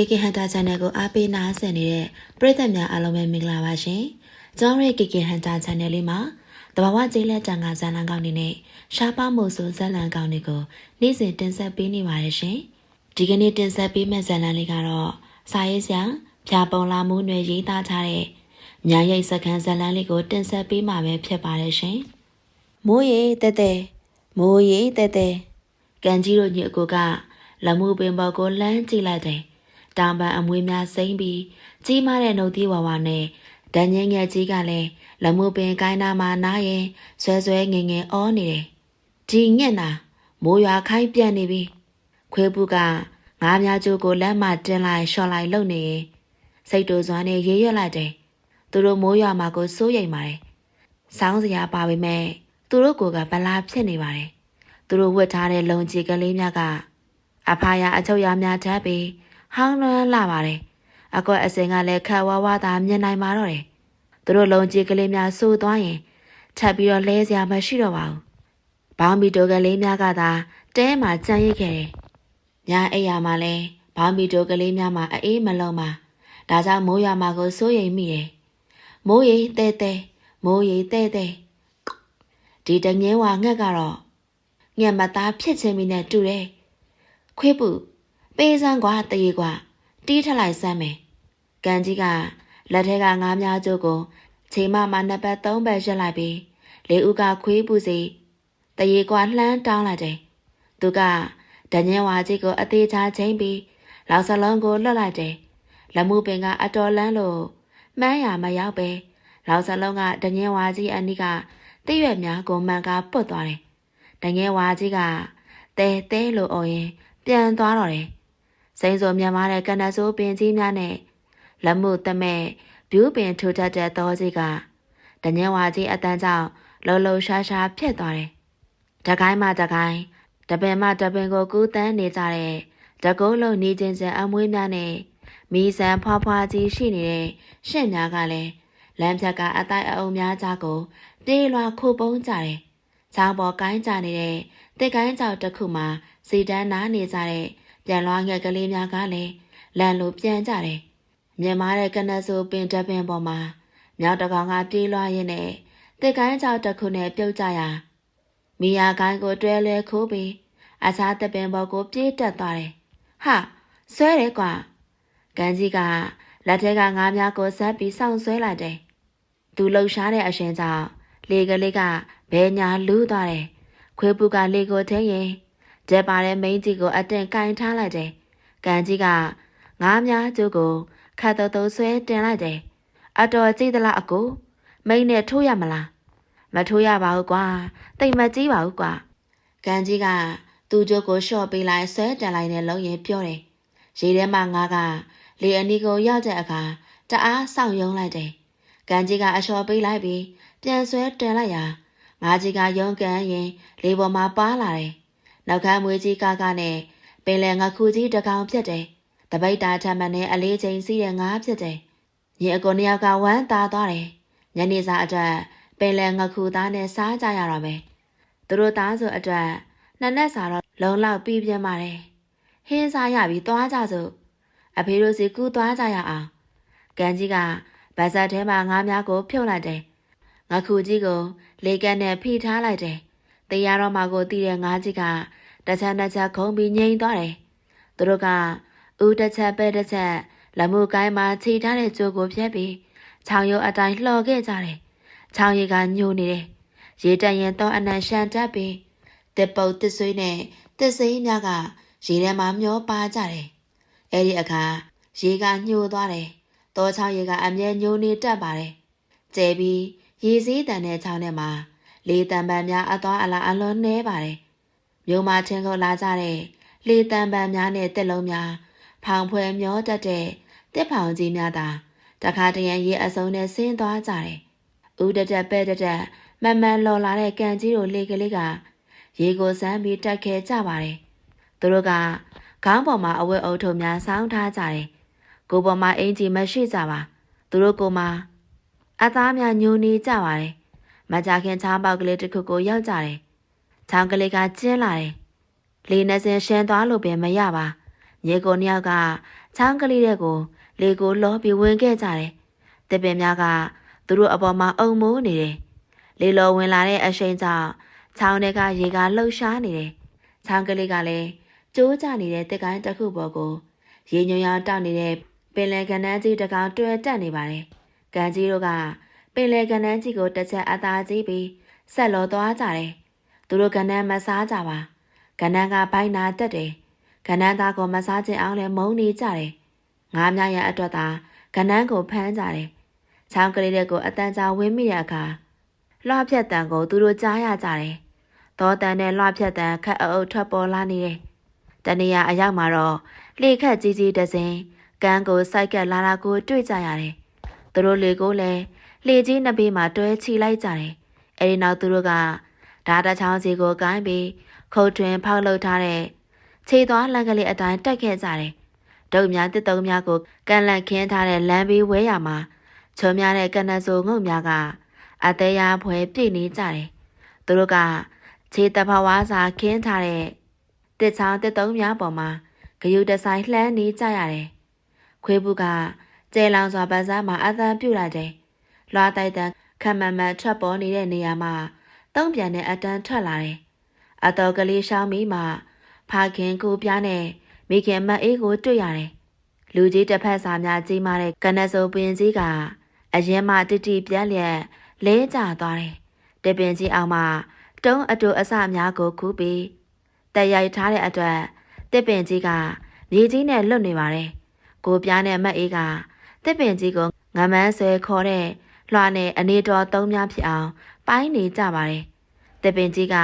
KK Hunter Channel ကိုအားပေးနားဆင်နေတဲ့ပရိသတ်များအားလုံးပဲမင်္ဂလာပါရှင်။ကျွန်တော်ရဲ့ KK Hunter Channel လေးမှာတဘာဝကျေးလက်တန်ကဇာလန်ကောင်းနေနဲ့ရှားပါမှုဆိုဇာလန်ကောင်းတွေကိုနေ့စဉ်တင်ဆက်ပေးနေပါတယ်ရှင်။ဒီကနေ့တင်ဆက်ပေးမယ့်ဇာလန်လေးကတော့စာရေးဆရာဖြာပုံလာမှုနွယ်ရေးသားထားတဲ့ညာရိတ်စကန်ဇာလန်လေးကိုတင်ဆက်ပေးမှာပဲဖြစ်ပါတယ်ရှင်။မိုးရေတဲတဲမိုးရေတဲတဲကန်ကြီးတို့ညအကိုကလမှုပင်ပေါ်ကိုလှမ်းကြည့်လိုက်တယ်။ တောင်ပန်အမွေးများစိမ့်ပြီးကြီးမားတဲ့နှုတ်သီးဝါဝါနဲ့ဒန်ငင်းငယ်ကြီးကလည်းလမှုပင်ကိုင်းနာမှာနားရင်ဆွဲဆွဲငင်ငင်အောနေတယ်။ဒီညက်နာမိုးရွာခိုင်းပြက်နေပြီ။ခွေးပုကငါးများကျိုးကိုလက်မတင်လိုက်ရှော့လိုက်လုံနေရင်စိတ်တူစွမ်းနဲ့ရေးရွက်လိုက်တယ်။သူတို့မိုးရွာမှာကိုစိုးရိမ်ပါတယ်။ဆောင်းစရာပါပေမဲ့သူတို့ကိုကဗလာဖြစ်နေပါတယ်။သူတို့ဝတ်ထားတဲ့လုံချီကလေးများကအဖာရအချုပ်ရများထပ်ပြီး ဟောင်းလွန်းလာပါတယ်။အကွက်အစင်ကလည်းခက်ဝါးဝါသာမြင်နိုင်ပါတော့တယ်။သူတို့လုံကြီးကလေးများစိုးသွားရင်ထပ်ပြီးတော့လဲစရာမရှိတော့ပါဘူး။ဘောင်းမီတိုကလေးများကသာတဲမှာကြံ့ရစ်ခဲ့တယ်။ညာအိယာမှာလည်းဘောင်းမီတိုကလေးများမှာအေးမလုံးပါ။ဒါကြောင့်မိုးရွာမှာကိုစိုးရိမ်မိတယ်။မိုးရိတဲတဲမိုးရိတဲတဲဒီတငင်းဝါငှက်ကတော့ငှက်မသားဖြစ်ချင်းမိနဲ့တူတယ်။ခွေးပူ ပေးစမ်းကွာတရေကွာတီးထလိုက်စမ်းမယ်ကန်ကြီးကလက်ထဲကငါးများကျိုးကိုချိန်မမနှစ်ပတ်သုံးပတ်ရက်လိုက်ပြီးလေဦးကခွေးပူစီတရေကွာလှမ်းတောင်းလိုက်တယ်သူကဒညင်ဝါကြီးကိုအသေးချာချိန်ပြီးလောက်စလုံးကိုလွတ်လိုက်တယ်လက်မှုပင်ကအတော်လန်းလို့မှန်းရမရောက်ပဲလောက်စလုံးကဒညင်ဝါကြီးအနိကတည့်ရွက်များကိုမှန်ကားပုတ်သွားတယ်ဒညင်ဝါကြီးကတဲတဲလို့အော်ရင်ပြန်သွားတော့တယ် စိန်စောမြန်မာတဲ့ကနဆိုးပင်ကြီးများနဲ့လက်မှုတမဲ့ဘျူးပင်ထူထပ်တဲ့သောစီကတညင်ဝါကြီးအတန်းကြောင့်လှလှရှားရှားဖြစ်သွားတယ်။တကိုင်းမှတကိုင်းတပင်မှတပင်ကိုကူးတန်းနေကြတဲ့တကုန်းလုံးနေချင်းစံအမွေးများနဲ့မီးစံဖွားဖွားကြီးရှိနေတဲ့ရှင့်များကလည်းလမ်းဖြတ်ကအတိုက်အအုံများကြားကိုတေးလွှာခိုးပုံးကြတယ်။ချောင်းပေါ်ကိုင်းကြနေတဲ့တစ်ကိုင်းကြောက်တစ်ခုမှာစီတန်းနားနေကြတဲ့ ပြန်လွှားငှက်ကလေးများကလည်းလန်လိုပြန်ကြတယ်။မြင်မာတဲ့ကနဆူပင်တပင်ပေါ်မှာမြောက်တကောင်ကပြေးလွှားရင်းနဲ့တစ်ကိုင်းကြောက်တစ်ခုနဲ့ပြုတ်ကြရာမီယာကိုင်းကိုတွဲလဲခိုးပြီးအခြားတပင်ပေါ်ကိုပြေးတက်သွားတယ်။ဟာဆွဲတယ်ကွာ။ကန်ကြီးကလက်ထက်ကငါးများကိုဆက်ပြီးစောင့်ဆွဲလိုက်တယ်။သူလှုပ်ရှားတဲ့အရှင်ကြောင့်လေကလေးကဘဲညာလူးသွားတယ်။ခွေးပူကလေကိုထင်းရင် ကျဲပါတဲ့မိန်းကြီးကိုအတင်ကင်ထားလိုက်တယ်။ကန်ကြီးကငါးများကျိုးကိုခတ်တော်တော်ဆွဲတင်လိုက်တယ်။အတော်ကြည့်သလားအကိုမိန်းနဲ့ထိုးရမလား။မထိုးရပါဘူးကွာ။တိတ်မကြည့်ပါဘူးကွာ။ကန်ကြီးကသူ့ကျိုးကိုလျှော့ပေးလိုက်ဆွဲတင်လိုက်တဲ့လုံးရင်ပြောတယ်။ရေထဲမှာငါကလေအနီကိုရောက်တဲ့အခါတအားစောင့်ယုံလိုက်တယ်။ကန်ကြီးကအလျှော့ပေးလိုက်ပြီးပြန်ဆွဲတင်လိုက်ရာငါကြီးကယုံကန်ရင်လေပေါ်မှာပါလာတယ်။ နောက်ကမွေးကြီးကကနဲ့ပင်လယ်ငါခူကြီးတကောင်ဖြစ်တယ်။တပိတ်တာထမှန်နဲ့အလေးချိန်စီးတဲ့ငါဖြစ်တယ်။ညီအကိုနှစ်ယောက်ကဝမ်းသာသွားတယ်။ညနေစာအတွက်ပင်လယ်ငါခူသားနဲ့စားကြရတော့မယ်။သူတို့သားဆိုအတွက်နှစ်နက်စာတော့လုံလောက်ပြီးပြင်းပါတယ်။ဟင်းစားရပြီးသွားကြစို့အဖေတို့စီကူးသွားကြရအောင်။ကန်ကြီးကဗဇက်ထဲမှာငါးများကို ဖြုတ်လိုက်တယ်။ငါခူကြီးကိုလေကန်းနဲ့ဖိထားလိုက်တယ်။တရားတော်မှာကိုတည်တဲ့ငါးကြီးက တချမ်းတချမ်းခုံပြီးငိမ့်သွားတယ်။သူတို့ကဦးတစ်ချက်ပဲတစ်ချက်လက်မှုကိုင်းမှာခြိထားတဲ့ကြိုးကိုဖြတ်ပြီးချောင်ရုပ်အတိုင်းလှော်ခဲ့ကြတယ်။ချောင်ရည်ကညှို့နေတယ်။ရေတန်ရင်တော့အနံရှန်တက်ပြီးတစ်ပုတ်တစ်ဆွေးနဲ့တစ်စိမ်းများကရေထဲမှာမျောပါကြတယ်။အဲဒီအခါရေကညှို့သွားတယ်။တောချောင်ရေကအမြဲညှို့နေတတ်ပါတယ်။ကျဲပြီးရေစည်းတန်တဲ့ချောင်းထဲမှာလေတံပန်များအသွားအလာအလွန်နှဲပါတယ်။ မြို့မှာထင်းခုတ်လာကြတဲ့လေတံပန်များနဲ့တက်လုံးများဖောင်ဖွဲမျောတတ်တဲ့တစ်ဖောင်ကြီးများသာတခါတရံရေအစုံနဲ့ဆင်းသွားကြတယ်။ဦးတက်တက်ပဲတက်တက်မမှန်လော်လာတဲ့ကန်ကြီးတို့လေကလေးကရေကိုစမ်းပြီးတက်ခဲကြပါတယ်။သူတို့ကခေါင်းပေါ်မှာအဝတ်အုပ်ထုံများဆောင်းထားကြတယ်။ကိုယ်ပေါ်မှာအင်ကြီးမရှိကြပါ။သူတို့ကိုမှအသားများညိုနေကြပါတယ်။မကြခင်ချားပေါက်ကလေးတစ်ခုကိုရောက်ကြတယ်။ ချောင်းကလေးကကျင်းလာတယ်။လေနှစင်ရှင်းသွားလို့ပင်မရပါညီကိုနှစ်ယောက်ကချောင်းကလေးတဲ့ကို လေကိုလောပြီးဝင်ခဲ့ကြတယ်။တစ်ပင်များကသူတို့အပေါ်မှာအုံမိုးနေတယ်။လေလောဝင်လာတဲ့အရှိန်ကြောင့်ချောင်းတွေကရေကလှုပ်ရှားနေတယ်။ချောင်းကလေးကလည်းကျိုးကျနေတဲ့တစ်ကိုင်းတစ်ခုပေါ်ကိုရေညွန်ရောင်တောက်နေတဲ့ပင်လယ်ကမ်းတန်းကြီးတစ်ကောင်တွဲတက်နေပါတယ်။ကန်ကြီးတို့ကပင်လယ်ကမ်းတန်းကြီးကိုတစ်ချက်အသာကြီးပြီးဆက်လောသွားကြတယ်။ သူတို့ကမ်းတန်းမစားကြပါ။ကမ်းတန်းကဘိုင်းနာတက်တယ်။ကမ်းတန်းသားကိုမစားခြင်းအောင်လဲမုန်းနေကြတယ်။ငားများရဲ့အတွက်သာကမ်းတန်းကိုဖမ်းကြတယ်။ချောင်းကလေးတွေကိုအတန်ကြာဝင်းမိတဲ့အခါလွှဖြတ်တန်ကိုသူတို့ကြားရကြတယ်။သောတန်နဲ့လွှဖြတ်တန်ခက်အုပ်ထွက်ပေါ်လာနေတယ်။တနေရအရောက်မှာတော့လေခက်ကြီးကြီးတစင်ကန်းကိုစိုက်ကက်လာတာကိုတွေ့ကြရတယ်။သူတို့လေကိုလည်းလေကြီးနှစ်ဘေးမှာတွဲချီလိုက်ကြတယ်။အဲဒီနောက်သူတို့က ဓာတချောင်းစီကိုကိုင်းပြီးခုတ်ထွင်ဖောက်လုပ်ထားတဲ့ခြေသွားလန်ကလေးအတိုင်းတက်ခဲ့ကြတယ်။ဒုတ်များတစ်တုံးများကိုကန်လန့်ခင်းထားတဲ့လမ်းဘေးဝဲရမှာချုံများတဲ့ကနဆူငုတ်များကအသေးရဖွဲပြည့်နေကြတယ်။သူတို့ကခြေတဖဝါစာခင်းထားတဲ့တစ်ချောင်းတစ်တုံးများပေါ်မှာဂယုတဆိုင်လှမ်းနေကြရတယ်။ခွေးဘူးကကျဲလောင်စွာပန်းစားမှာအသံပြုတ်လိုက်တယ်။လွာတိုက်တန်ခမမန်ထွက်ပေါ်နေတဲ့နေရာမှာ တုံးပြန်တဲ့အတန်းထွက်လာတယ်။အတော်ကလေးရှောင်းမိမှဖခင်ကိုပြားနဲ့မိခင်မအေးကိုတွေ့ရတယ်။လူကြီးတစ်ဖက်စာများကြီးမားတဲ့ကနဆိုပင်ကြီးကအရင်မှတိတိပြက်လျက်လဲကျသွားတယ်။တပင်ကြီးအောင်မှတုံးအတူအစများကိုခူးပြီးတက်ရိုက်ထားတဲ့အတွက်တစ်ပင်ကြီးကမြေကြီးနဲ့လွတ်နေပါတယ်။ကိုပြားနဲ့မက်အေးကတစ်ပင်ကြီးကိုငမန်းဆွဲခေါ်တဲ့လွှာနဲ့အနေတော်သုံးများဖြစ်အောင် ပိုင်းနေကြပါတယ်။တစ်ပင်ကြီးက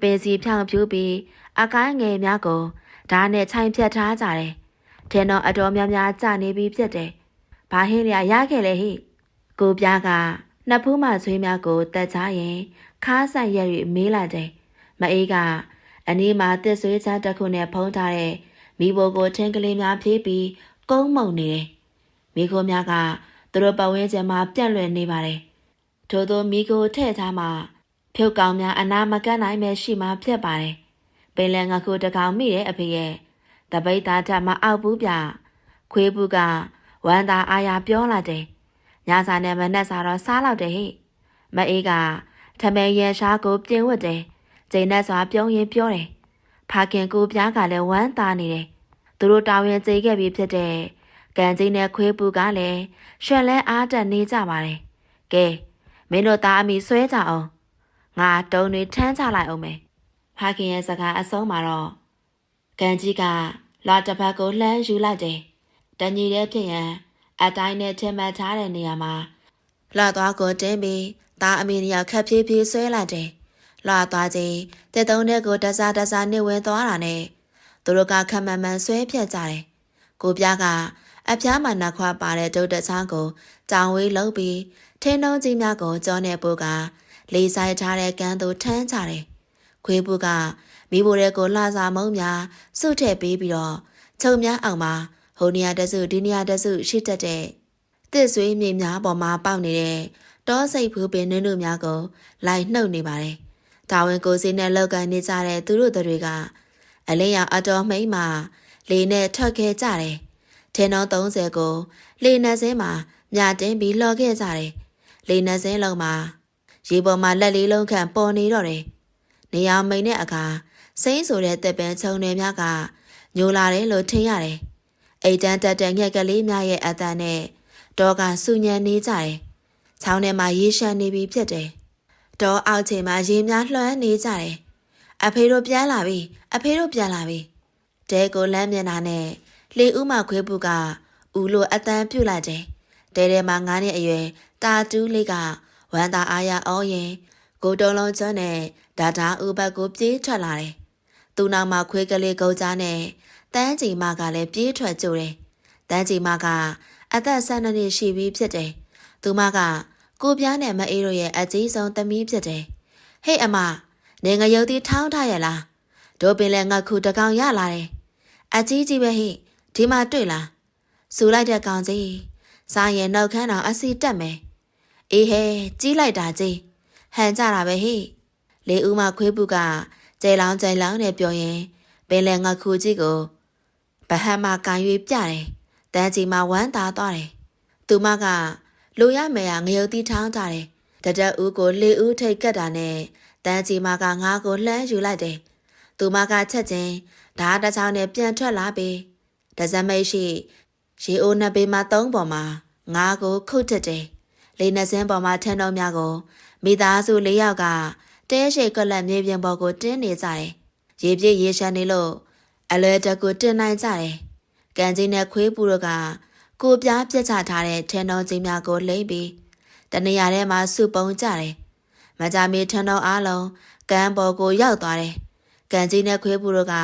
ပင်စီဖြောင်ဖြူးပြီးအကိုင်းငယ်များကိုဓာတ်နဲ့ခြိုင်ဖြတ်ထားကြတယ်။ထင်တော့အတော်များများကြာနေပြီးဖြစ်တယ်။ဘာဟင်းလျာရခဲ့လေဟိ။ကိုပြားကနှစ်ဖူးမှဆွေးများကိုတက်ချရင်ခါးဆိုင်ရက်၍မေးလိုက်တယ်။မအေးကအနီးမှာတစ်ဆွေးချတစ်ခုနဲ့ဖုံးထားတဲ့မိဘကိုထင်းကလေးများဖြေးပြီးကုန်းမုံနေတယ်။မိခိုးများကသူတို့ပတ်ဝန်းကျင်မှာပြန့်လွယ်နေပါတယ်။ ထို့သောမိကိုထဲ့ထားမှဖြုတ်ကောင်များအနာမကန့်နိုင်ပဲရှိမှဖြစ်ပါတယ်။ပင်လယ်ငါခုတကောင်မိတဲ့အဖေရဲ့တပိတ်သားထမအောက်ဘူးပြ။ခွေးဘူးကဝမ်းသာအားရပြောလာတယ်။ညစာနဲ့မနဲ့စာတော့စားလောက်တယ်ဟိ။မအေးကထမဲရဲရှားကိုပြင်းဝတ်တယ်။ကျိန်နဲ့စွာပြုံးရင်ပြောတယ်။ဖခင်ကိုပြားကလည်းဝမ်းသာနေတယ်။သူတို့တာဝန်ကျေခဲ့ပြီးဖြစ်တဲ့ကန်ကြီးနဲ့ခွေးပူကလည်းရွှင်လဲအားတက်နေကြပါတယ်။ကဲ မင်းတို့သားအမိဆွဲကြအောင်။ငါတုံးတွေထမ်းချလိုက်အောင်မယ်။ဖခင်ရဲ့စကားအဆုံးမှာတော့ကန်ကြီးကလာတစ်ဖက်ကိုလှမ်းယူလိုက်တယ်။တညီတဲ့ဖြစ်ရန်အတိုင်းနဲ့ထင်မှတ်ထားတဲ့နေရာမှာလာသွားကိုတင်းပြီးသားအမိနှစ်ယောက်ခက်ဖြည်းဖြည်းဆွဲလိုက်တယ်။လာသွားခြင်းတဲ့တုံးတဲ့ကိုတစားတစားနေဝင်သွားတာနဲ့သူတို့ကခက်မှန်မှန်ဆွဲဖြတ်ကြတယ်။ကိုပြားကအဖျားမှနှခွာပါတဲ့ဒုတ်တချောင်းကို ကြောင်ဝေးလုံးပြီးထင်းနှုံးကြီးများကိုကြောနဲ့ပိုးကလေးဆိုင်ထားတဲ့ကန်းသို့ထမ်းကြတယ်။ခွေးပူကမိဘတဲ့ကိုလှစာမုံများစုထည့်ပေးပြီးတော့ချုံများအောင်မှာဟိုနေရာတစုဒီနေရာတစုရှိတတ်တဲ့တစ်ဆွေးမြေများပေါ်မှာပေါက်နေတဲ့တောစိတ်ဖူးပင်နုနုများကိုလိုက်နှုတ်နေပါတယ်။တာဝန်ကိုစီနဲ့လောက်ကန်နေကြတဲ့သူတို့တွေကအလင်းရောင်အတော်မိမ့်မှလေနဲ့ထွက်ခဲ့ကြတယ်။ထင်းတော်30ကိုလေနှစင်းမှာ မြတင်းပြီးလော်ခဲ့ကြတယ်။လေနှစင်းလုံးမှာရေပေါ်မှာလက်လေးလုံးခန့်ပေါ်နေတော့တယ်။နေအောင်မိန်တဲ့အခါစိမ့်ဆိုတဲ့တက်ပင်ခြုံတွေများကညိုလာတယ်လို့ထင်ရတယ်။အိတ်တန်းတက်တဲ့ငှက်ကလေးများရဲ့အတန်နဲ့တော့ကစူညံနေကြတယ်။ချောင်းထဲမှာရေရှမ်းနေပြီဖြစ်တယ်။တော့အောက်ချိန်မှာရေများလွှမ်းနေကြတယ်။အဖေတို့ပြန်လာပြီ။အဖေတို့ပြန်လာပြီ။တဲကိုလမ်းမျက်နှာနဲ့လေဦးမခွေးပုကဦးလိုအတန်ပြုတ်လိုက်တယ်။ တဲထဲမှာငားနှစ်အရွယ်တာတူးလေးကဝမ်းသာအားရအောင်ရင်ကိုတုံးလုံးကျွန်းနဲ့ဒါဒါဥဘတ်ကိုပြေးထွက်လာတယ်။သူ့နောက်မှာခွေးကလေးကုန်းကြားနဲ့တန်းချီမကလည်းပြေးထွက်ကြိုတယ်။တန်းချီမကအသက်၁၂နှစ်ရှိပြီဖြစ်တယ်။သူမကကိုပြားနဲ့မအေးတို့ရဲ့အကြီးဆုံးသမီးဖြစ်တယ်။ဟေ့အမနေငရုတ်တီထောင်းထားရလား။တို့ပင်လည်းငါခုတကောင်ရလာတယ်။အကြီးကြီးပဲဟိဒီမှာတွေ့လား။စူလိုက်တဲ့ကောင်ကြီး စားရင်နှုတ်ခမ်းတော်အစီတက်မယ်။အေးဟဲကြီးလိုက်တာကြီးဟန်ကြတာပဲဟိလေဦးမခွေးပုကကျဲလောင်းကျဲလောင်းနဲ့ပြောရင်ပင်လည်းငါခုကြီးကိုဗဟန်မှာကန်၍ပြတယ်တန်းကြီးမှာဝမ်းသာသွားတယ်သူမကလိုရမယ်ဟာငရုတ်တီးထောင်းကြတယ်တတဦးကိုလေဦးထိတ်ကတ်တာနဲ့တန်းကြီးမကငါးကိုလှမ်းယူလိုက်တယ်သူမကချက်ချင်းဓာတ်တစ်ချောင်းနဲ့ပြန်ထွက်လာပြီဒဇမိတ်ရှိ ရေအိုးနှစ်ပေမှာသုံးပေါ်မှာငါးကိုခုတ်တက်တယ်လေးနှစ်စင်းပေါ်မှာထန်းတော်များကိုမိသားစု၄ယောက်ကတဲရှိကလပ်မြေပြင်ပေါ်ကိုတင်းနေကြတယ်ရေပြည့်ရေရှမ်းနေလို့အလွယ်တကူတင်နိုင်ကြတယ်ကံကြီးနဲ့ခွေးပူတို့ကကိုပြားပြက်ချထားတဲ့ထန်းတော်ကြီးများကိုလိမ့်ပြီးတနေရာထဲမှာစုပုံကြတယ်မကြမီထန်းတော်အားလုံးကမ်းပေါ်ကိုရောက်သွားတယ်ကံကြီးနဲ့ခွေးပူတို့က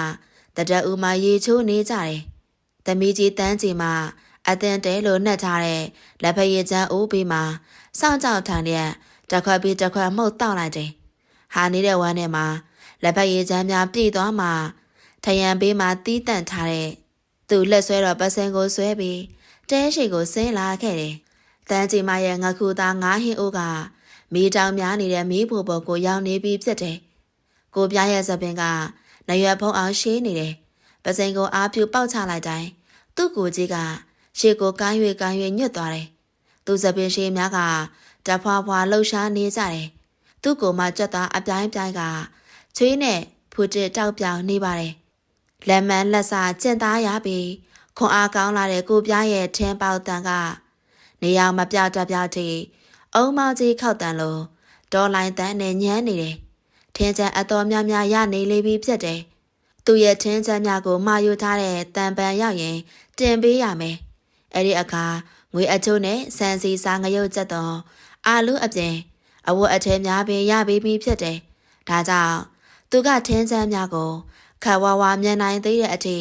တတအူမှာရေချိုးနေကြတယ် သမီးကြီးတန်းကြီးမှာအသင်တဲလိုနှက်ထားတဲ့လက်ဖက်ရည်ချမ်းအိုးပြီးမှာစောင့်ကြောက်ထိုင်တဲ့တစ်ခွက်ပြီးတစ်ခွက်မှုတ်တောက်လိုက်တယ်။ဟာနေတဲ့ဝမ်းထဲမှာလက်ဖက်ရည်ချမ်းများပြည့်သွားမှထရံဘေးမှာတီးတန့်ထားတဲ့သူလက်ဆွဲတော့ပစံကိုဆွဲပြီးတဲရှိကိုဆင်းလာခဲ့တယ်။တန်းကြီးမရဲ့ငခုသားငါးဟင်းအိုးကမီးတောင်များနေတဲ့မီးဖိုပေါ်ကိုရောက်နေပြီးဖြစ်တယ်။ကိုပြားရဲ့သပင်ကနရွက်ဖုံးအောင်ရှင်းနေတယ်။ ပစံကိုအားပြုပေါက်ချလိုက်တိုင်းသူ့ကိုကြီးကရှေ့ကိုကိုင်း၍ကိုင်း၍ညွတ်သွားတယ်။သူစပင်ရှိများကတဖွာဖွာလှုပ်ရှားနေကြတယ်။သူ့ကိုမှကြက်သားအပြိုင်ပြိုင်ကချွေးနဲ့ဖူတစ်တောက်ပြောင်နေပါတယ်။လက်မန်းလက်စာကျင့်သားရပြီးခွန်အားကောင်းလာတဲ့ကိုပြားရဲ့ထင်းပေါက်တန်ကနေရာမပြောက်တပြောက်တီအုံမောင်ကြီးခောက်တန်လို့ဒေါ်လိုင်းတန်နဲ့ညမ်းနေတယ်။ထင်းချမ်းအတော်များများရနေလေပြီဖြစ်တယ်။ သူ့ရဲ့ထင်းချမ်းများကိုမာယူထားတဲ့တန်ပန်ရောက်ရင်တင်ပေးရမယ်။အဲ့ဒီအခါငွေအချိုးနဲ့စံစီစာငရုတ်ချက်တော့အာလူအပြင်အဝတ်အထည်များပင်ရပေးပြီးဖြစ်တယ်။ဒါကြောင့်သူကထင်းချမ်းများကိုခက်ဝါဝါမြန်နိုင်သေးတဲ့အထိ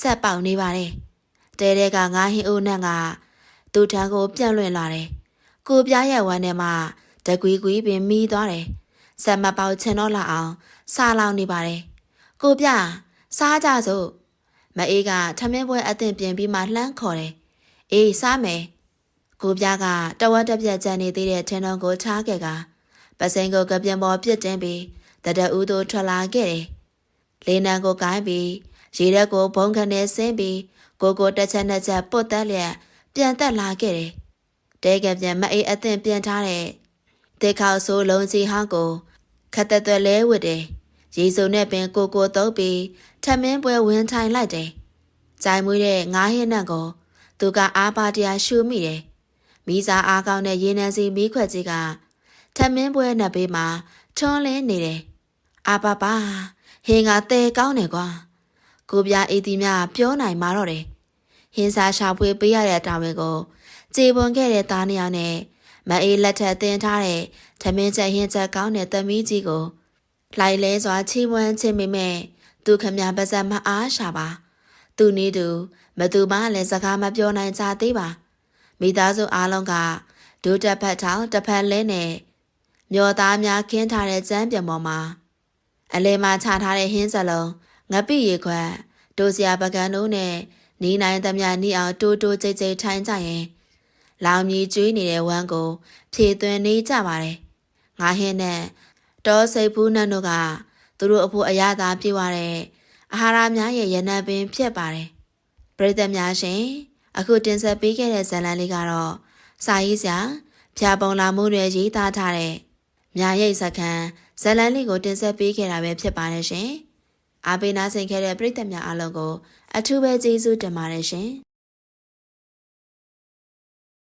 ဆက်ပေါက်နေပါတယ်။တဲတဲကငါဟင်းအိုးနဲ့ကသူ့ထံကိုပြန့်လွင့်လာတယ်။ကိုပြားရဲ့ဝမ်းထဲမှာတကွီကွီပင်မိသွားတယ်။ဆက်မပေါက်ချင်တော့လာအောင်စားလောင်နေပါတယ်။ ကိုပြစားကြစို့မအေးကထမင်းပွဲအသင့်ပြင်ပြီးမှလှမ်းခေါ်တယ်။အေးစားမယ်။ကိုပြားကတဝက်တစ်ပြက်ကြံနေသေးတဲ့ထင်းတော်ကိုချားခဲ့ကပစိန်ကိုကပြန်ပေါ်ပြစ်တင်းပြီးတတဦးတို့ထွက်လာခဲ့တယ်။လေးနံကိုကိုင်းပြီးရေရက်ကိုဘုံခနဲ့ဆင်းပြီးကိုကိုတစ်ချက်နှစ်ချက်ပုတ်တက်လျက်ပြန်တက်လာခဲ့တယ်။တဲကပြန်မအေးအသင့်ပြန်ထားတဲ့တေခေါက်ဆိုးလုံးစီဟောင်းကိုခတ်သက်သွဲလဲဝစ်တယ်။ ရေစုံနဲ့ပင်ကိုကိုတုပ်ပြီးထမင်းပွဲဝင်ထိုင်လိုက်တယ်။ကြိုင်မွေးတဲ့ငါးဟင်းနှံကို သူကအားပါတရားရှူမိတယ်။မိစားအားကောင်းတဲ့ရေနံစီမီးခွက်ကြီးကထမင်းပွဲနှစ်ဘေးမှာထွန်းလင်းနေတယ်။အာပါပါဟင်းကတဲကောင်းတယ်ကွာ။ကိုပြအေးတီများပြောနိုင်မှာတော့တယ်။ဟင်းစားရှာဖွေပေးရတဲ့တာဝန်ကိုကြေပွန်ခဲ့တဲ့သားနှစ်ယောက်နဲ့မအေးလက်ထက်တင်ထားတဲ့ထမင်းချက်ဟင်းချက်ကောင်းတဲ့သမီးကြီးကို လိုက်လဲစွာချီးမွမ်းခြင်းမိမဲ့သူခမပါဇက်မအားရှာပါသူနေသူမသူမလည်းစကားမပြောနိုင်ကြသေးပါမိသားစုအားလုံးကဒုတက်ဖက်ထောင်တစ်ဖက်လဲနဲ့မျောသားများခင်းထားတဲ့ကျမ်းပြန်ပေါ်မှာအလဲမှာချထားတဲ့ဟင်းစလုံးငပိရေခွက်ဒိုစရာပကံတို့နဲ့နီးနိုင်သမျှနီးအောင်တိုးတိုးကြိတ်ကြိတ်ထိုင်ကြရင်လောင်မြည်ကျွေးနေတဲ့ဝမ်းကိုဖြည့်သွင်းနေကြပါတယ်ငါဟင်းနဲ့ တောစိတ်ဘူးနှံ့တို့ကသူတို့အဖို့အရသာပြေဝတဲ့အာဟာရများရဲ့ရနံပင်ဖြစ်ပါတယ်ပရိသတ်များရှင်အခုတင်ဆက်ပေးခဲ့တဲ့ဇာတ်လမ်းလေးကတော့စာရေးဆရာဖြာပုံလာမှုတွေရေးသားထားတဲ့မြာရိတ်စခန်းဇာတ်လမ်းလေးကိုတင်ဆက်ပေးခဲ့တာပဲဖြစ်ပါတယ်ရှင်အားပေးနာဆင်ခဲ့တဲ့ပရိသတ်များအားလုံးကိုအထူးပဲကျေးဇူးတင်ပါတယ်ရှင်